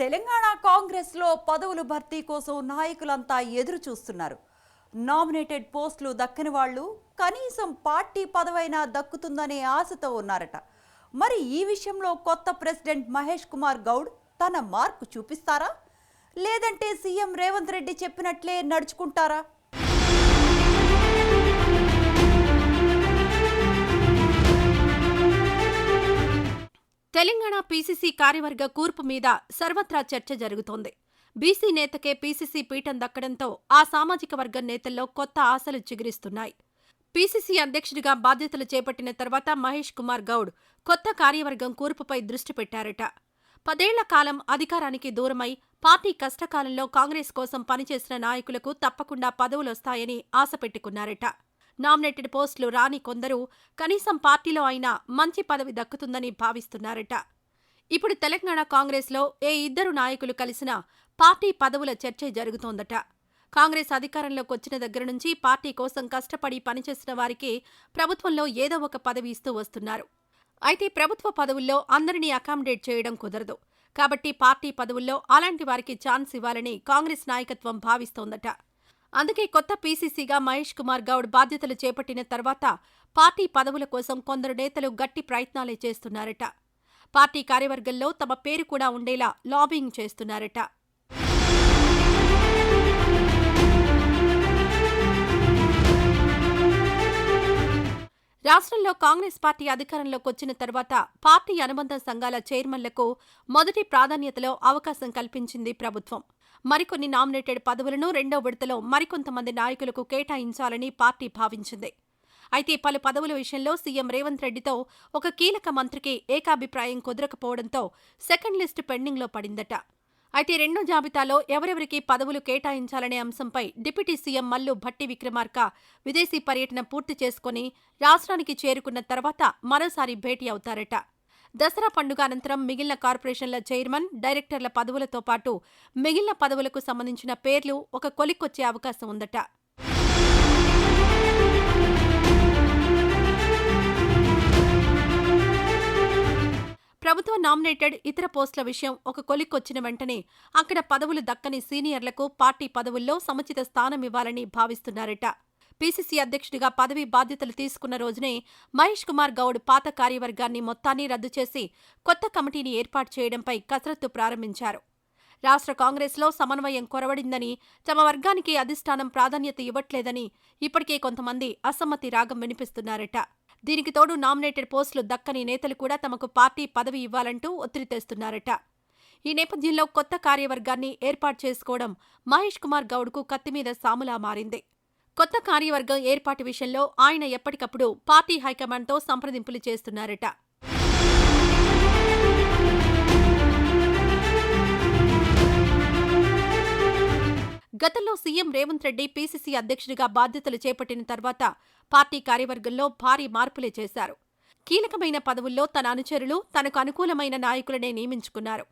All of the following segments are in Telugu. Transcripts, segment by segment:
తెలంగాణ కాంగ్రెస్లో పదవులు భర్తీ కోసం నాయకులంతా ఎదురు చూస్తున్నారు నామినేటెడ్ పోస్టులు దక్కని వాళ్ళు కనీసం పార్టీ పదవైనా దక్కుతుందనే ఆశతో ఉన్నారట. మరి ఈ విషయంలో కొత్త ప్రెసిడెంట్ మహేష్ కుమార్ గౌడ్ తన మార్కు చూపిస్తారా? లేదంటే సీఎం రేవంత్ రెడ్డి చెప్పినట్లే నడుచుకుంటారా? తెలంగాణ పీసీసీ కార్యవర్గ కూర్పు మీద సర్వత్రా చర్చ జరుగుతోంది. బీసీ నేతకే పీసీసీ పీఠం దక్కడంతో ఆ సామాజిక వర్గం నేతల్లో కొత్త ఆశలు చిగురిస్తున్నాయి. పీసీసీ అధ్యక్షుడిగా బాధ్యతలు చేపట్టిన తర్వాత మహేష్ కుమార్ గౌడ్ కొత్త కార్యవర్గం కూర్పుపై దృష్టి పెట్టారట. పదేళ్ళ కాలం అధికారానికి దూరమై పార్టీ కష్టకాలంలో కాంగ్రెస్ కోసం పనిచేసిన నాయకులకు తప్పకుండా పదవులొస్తాయని ఆశ పెట్టుకున్నారట. నామినేటెడ్ పోస్టులు రాని కొందరు కనీసం పార్టీలో అయినా మంచి పదవి దక్కుతుందని భావిస్తున్నారట. ఇప్పుడు తెలంగాణ కాంగ్రెస్లో ఏ ఇద్దరు నాయకులు కలిసినా పార్టీ పదవుల చర్చ జరుగుతోందట. కాంగ్రెస్ అధికారంలోకి వచ్చిన దగ్గర నుంచి పార్టీ కోసం కష్టపడి పనిచేసిన వారికి ప్రభుత్వంలో ఏదో ఒక పదవి ఇస్తూ వస్తున్నారు. అయితే ప్రభుత్వ పదవుల్లో అందరినీ అకామిడేట్ చేయడం కుదరదు. కాబట్టి పార్టీ పదవుల్లో అలాంటి వారికి ఛాన్స్ ఇవ్వాలని కాంగ్రెస్ నాయకత్వం భావిస్తోందట. అందుకే కొత్త పీసీసీగా మహేష్ కుమార్ గౌడ్ బాధ్యతలు చేపట్టిన తర్వాత పార్టీ పదవుల కోసం కొందరు నేతలు గట్టి ప్రయత్నాలే చేస్తున్నారట. పార్టీ కార్యవర్గంలో తమ పేరు కూడా ఉండేలా లాబింగ్ చేస్తున్నారట. రాష్ట్రంలో కాంగ్రెస్ పార్టీ అధికారంలోకి వచ్చిన తర్వాత పార్టీ అనుబంధ సంఘాల చైర్మన్లకు మొదటి ప్రాధాన్యతలో అవకాశం కల్పించింది ప్రభుత్వం. మరికొన్ని నామినేటెడ్ పదవులను రెండో విడతలో మరికొంతమంది నాయకులకు కేటాయించాలని పార్టీ భావించింది. అయితే పలు పదవుల విషయంలో సీఎం రేవంత్ రెడ్డితో ఒక కీలక మంత్రికి ఏకాభిప్రాయం కుదరకపోవడంతో సెకండ్ లిస్టు పెండింగ్లో పడిందట. అయితే రెండో జాబితాలో ఎవరెవరికి పదవులు కేటాయించాలనే అంశంపై డిప్యూటీ సీఎం మల్లు భట్టి విక్రమార్క విదేశీ పర్యటన పూర్తి చేసుకుని రాష్ట్రానికి చేరుకున్న తర్వాత మరోసారి భేటీ అవుతారట. దసరా పండుగ అనంతరం మిగిలిన కార్పొరేషన్ల చైర్మన్ డైరెక్టర్ల పదవులతో పాటు మిగిలిన పదవులకు సంబంధించిన పేర్లు ఒక కొలిక్కొచ్చే అవకాశం ఉందట. ప్రభుత్వ నామినేటెడ్ ఇతర పోస్టుల విషయం ఒక కొలిక్కొచ్చిన వెంటనే అక్కడ పదవులు దక్కని సీనియర్లకు పార్టీ పదవుల్లో సముచిత స్థానం ఇవ్వాలని భావిస్తున్నారట. పీసీసీ అధ్యక్షుడిగా పదవి బాధ్యతలు తీసుకున్న రోజునే మహేష్ కుమార్ గౌడ్ పాత కార్యవర్గాన్ని మొత్తాన్ని రద్దు చేసి కొత్త కమిటీని ఏర్పాటు చేయడంపై కసరత్తు ప్రారంభించారు. రాష్ట్ర కాంగ్రెస్లో సమన్వయం కొరవడిందని తమ వర్గానికి అధిష్టానం ప్రాధాన్యత ఇవ్వట్లేదని ఇప్పటికే కొంతమంది అసమ్మతి రాగం వినిపిస్తున్నారట. దీనికి తోడు నామినేటెడ్ పోస్టులు దక్కని నేతలు కూడా తమకు పార్టీ పదవి ఇవ్వాలంటూ ఒత్తిడి తెస్తున్నారట. ఈ నేపథ్యంలో కొత్త కార్యవర్గాన్ని ఏర్పాటు చేసుకోవడం మహేష్ కుమార్ గౌడ్కు కత్తిమీద సాములా మారింది. కొత్త కార్యవర్గం ఏర్పాటు విషయంలో ఆయన ఎప్పటికప్పుడు పార్టీ హైకమాండ్తో సంప్రదింపులు చేస్తున్నారట. గతంలో సీఎం రేవంత్ రెడ్డి పీసీసీ అధ్యక్షుడిగా బాధ్యతలు చేపట్టిన తర్వాత పార్టీ కార్యవర్గంలో భారీ మార్పులే చేశారు. కీలకమైన పదవుల్లో తన అనుచరులు తనకు అనుకూలమైన నాయకులనే నియమించుకున్నారు.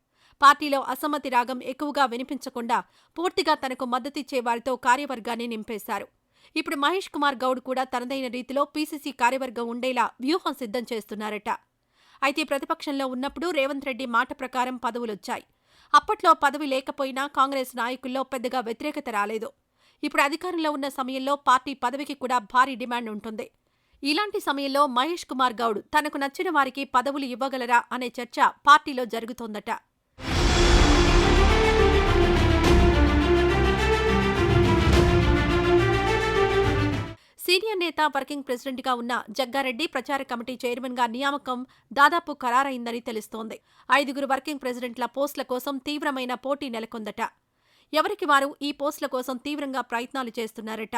పార్టీలో అసమ్మతి రాగం ఎక్కువగా వినిపించకుండా పూర్తిగా తనకు మద్దతిచ్చే వారితో కార్యవర్గాన్ని నింపేశారు. ఇప్పుడు మహేష్ కుమార్ గౌడ్ కూడా తనదైన రీతిలో పీసీసీ కార్యవర్గం ఉండేలా వ్యూహం సిద్ధం చేస్తున్నారట. అయితే ప్రతిపక్షంలో ఉన్నప్పుడు రేవంత్ రెడ్డి మాట ప్రకారం పదవులొచ్చాయి. అప్పట్లో పదవి లేకపోయినా కాంగ్రెస్ నాయకుల్లో పెద్దగా వ్యతిరేకత రాలేదు. ఇప్పుడు అధికారంలో ఉన్న సమయంలో పార్టీ పదవికి కూడా భారీ డిమాండ్ ఉంటుంది. ఇలాంటి సమయంలో మహేష్ కుమార్ గౌడ్ తనకు నచ్చిన వారికి పదవులు ఇవ్వగలరా అనే చర్చ పార్టీలో జరుగుతోందట. సీనియర్ నేత వర్కింగ్ ప్రెసిడెంట్గా ఉన్న జగ్గారెడ్డి ప్రచార కమిటీ చైర్మన్గా నియామకం దాదాపు ఖరారైందని తెలుస్తోంది. ఐదుగురు వర్కింగ్ ప్రెసిడెంట్ల పోస్టుల కోసం తీవ్రమైన పోటీ నెలకొందట. ఎవరికి వారు ఈ పోస్టుల కోసం తీవ్రంగా ప్రయత్నాలు చేస్తున్నారట?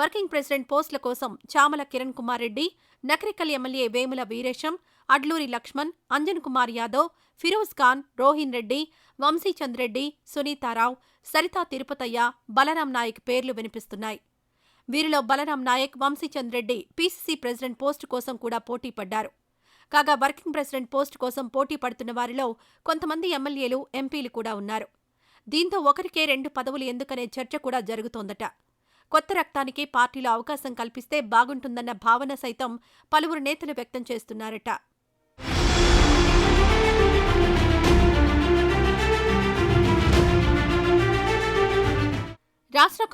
వర్కింగ్ ప్రెసిడెంట్ పోస్టుల కోసం చామల కిరణ్ కుమార్ రెడ్డి నకరికల్ ఎమ్మెల్యే వేముల వీరేశం అడ్లూరి లక్ష్మణ్ అంజన్ కుమార్ యాదవ్ ఫిరోజ్ ఖాన్ రోహిన్ రెడ్డి వంశీచంద్ రెడ్డి సునీతారావు సరితా తిరుపతయ్య బలరాం నాయక్ పేర్లు వినిపిస్తున్నాయి. వీరిలో Balram Naik Vamshichand Reddy PCC president post కోసం కూడా పోటీ పడ్డారు. కాగా వర్కింగ్ ప్రెసిడెంట్ పోస్టు కోసం పోటీ పడుతున్న వారిలో కొంతమంది ఎమ్మెల్యేలు ఎంపీలు కూడా ఉన్నారు. దీంతో ఒకరికే రెండు పదవులు ఎందుకనే చర్చ కూడా జరుగుతోందట. కొత్త రక్తానికి పార్టీలో అవకాశం కల్పిస్తే బాగుంటుందన్న భావన సైతం పలువురు నేతలు వ్యక్తం చేస్తున్నారట.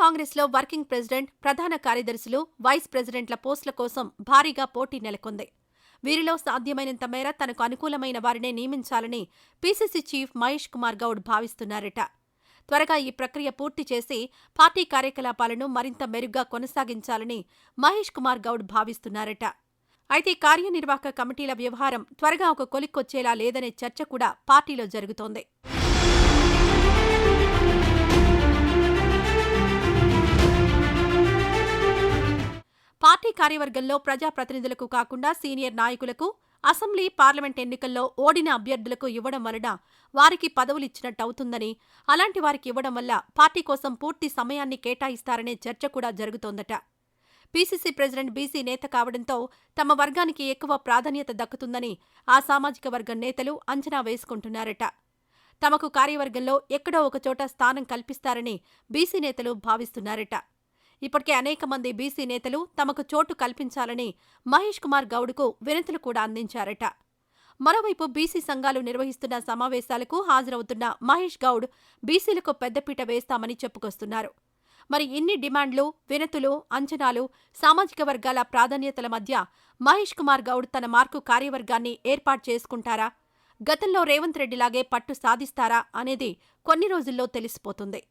కాంగ్రెస్లో వర్కింగ్ ప్రెసిడెంట్ ప్రధాన కార్యదర్శులు వైస్ ప్రెసిడెంట్ల పోస్టుల కోసం భారీగా పోటీ నెలకొంది. వీరిలో సాధ్యమైనంత మేర తనకు అనుకూలమైన వారినే నియమించాలని పీసీసీ చీఫ్ మహేష్ కుమార్ గౌడ్ భావిస్తున్నారట. త్వరగా ఈ ప్రక్రియ పూర్తి చేసి పార్టీ కార్యకలాపాలను మరింత మెరుగ్గా కొనసాగించాలని మహేష్ కుమార్ గౌడ్ భావిస్తున్నారట. అయితే కార్యనిర్వాహక కమిటీల వ్యవహారం త్వరగా ఒక కొలిక్కొచ్చేలా లేదనే చర్చ కూడా పార్టీలో జరుగుతోంది. పార్టీ కార్యవర్గంలో ప్రజాప్రతినిధులకు కాకుండా సీనియర్ నాయకులకు అసెంబ్లీ పార్లమెంట్ ఎన్నికల్లో ఓడిన అభ్యర్థులకు ఇవ్వడం వలన వారికి పదవులిచ్చినట్టవుతుందని అలాంటి వారికి ఇవ్వడం వల్ల పార్టీ కోసం పూర్తి సమయాన్ని కేటాయిస్తారనే చర్చ కూడా జరుగుతోందట. పీసీసీ ప్రెసిడెంట్ బీసీ నేత కావడంతో తమ వర్గానికి ఎక్కువ ప్రాధాన్యత దక్కుతుందని ఆ సామాజిక వర్గం నేతలు అంచనా వేసుకుంటున్నారట. తమకు కార్యవర్గంలో ఎక్కడో ఒకచోట స్థానం కల్పిస్తారని బీసీ నేతలు భావిస్తున్నారట. ఇప్పటికే అనేక మంది బీసీ నేతలు తమకు చోటు కల్పించాలని మహేష్ కుమార్ గౌడ్కు వినతులు కూడా అందించారట. మరోవైపు బీసీ సంఘాలు నిర్వహిస్తున్న సమావేశాలకు హాజరవుతున్న మహేష్ గౌడ్ బీసీలకు పెద్దపీట వేస్తామని చెప్పుకొస్తున్నారు. మరి ఇన్ని డిమాండ్లు వినతులు అంచనాలు సామాజిక వర్గాల ప్రాధాన్యతల మధ్య మహేష్ కుమార్ గౌడ్ తన మార్కు కార్యవర్గాన్ని ఏర్పాటు చేసుకుంటారా? గతంలో రేవంత్ రెడ్డిలాగే పట్టు సాధిస్తారా అనేది కొన్ని రోజుల్లో తెలిసిపోతుంది.